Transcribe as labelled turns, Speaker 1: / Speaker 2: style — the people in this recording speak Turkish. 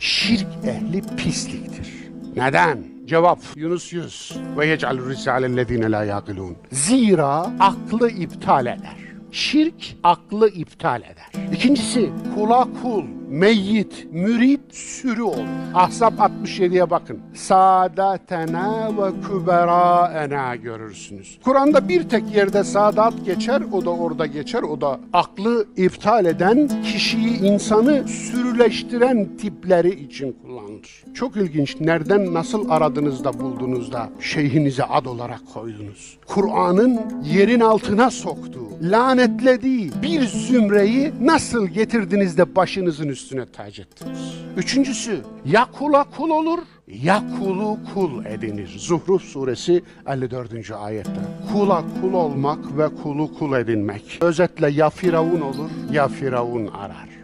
Speaker 1: şirk ehli pisliktir. Neden? Cevap Yunus 100 ve yec'al risalellezine la yaqilun. Zira aklı iptal eder. Şirk aklı iptal eder. İkincisi kula kul, meyyit, mürit, sürü olur. Ahzab 67'ye bakın. Sadatena ve küberaena görürsünüz. Kur'an'da bir tek yerde saadat geçer, o da orada geçer, o da aklı iptal eden, kişiyi, insanı sürüleştiren tipleri için kullanılır. Çok ilginç. Nereden, nasıl aradınız da buldunuz da şeyhinize ad olarak koydunuz? Kur'an'ın yerin altına soktuğu, lanetlediği bir zümreyi nasıl getirdiniz de başınızın üstüne tac ettiniz? Üçüncüsü, ya kula kul olur, ya kulu kul edinir. Zuhruf suresi 54. ayette. Kula kul olmak ve kulu kul edinmek. Özetle ya Firavun olur ya Firavun arar.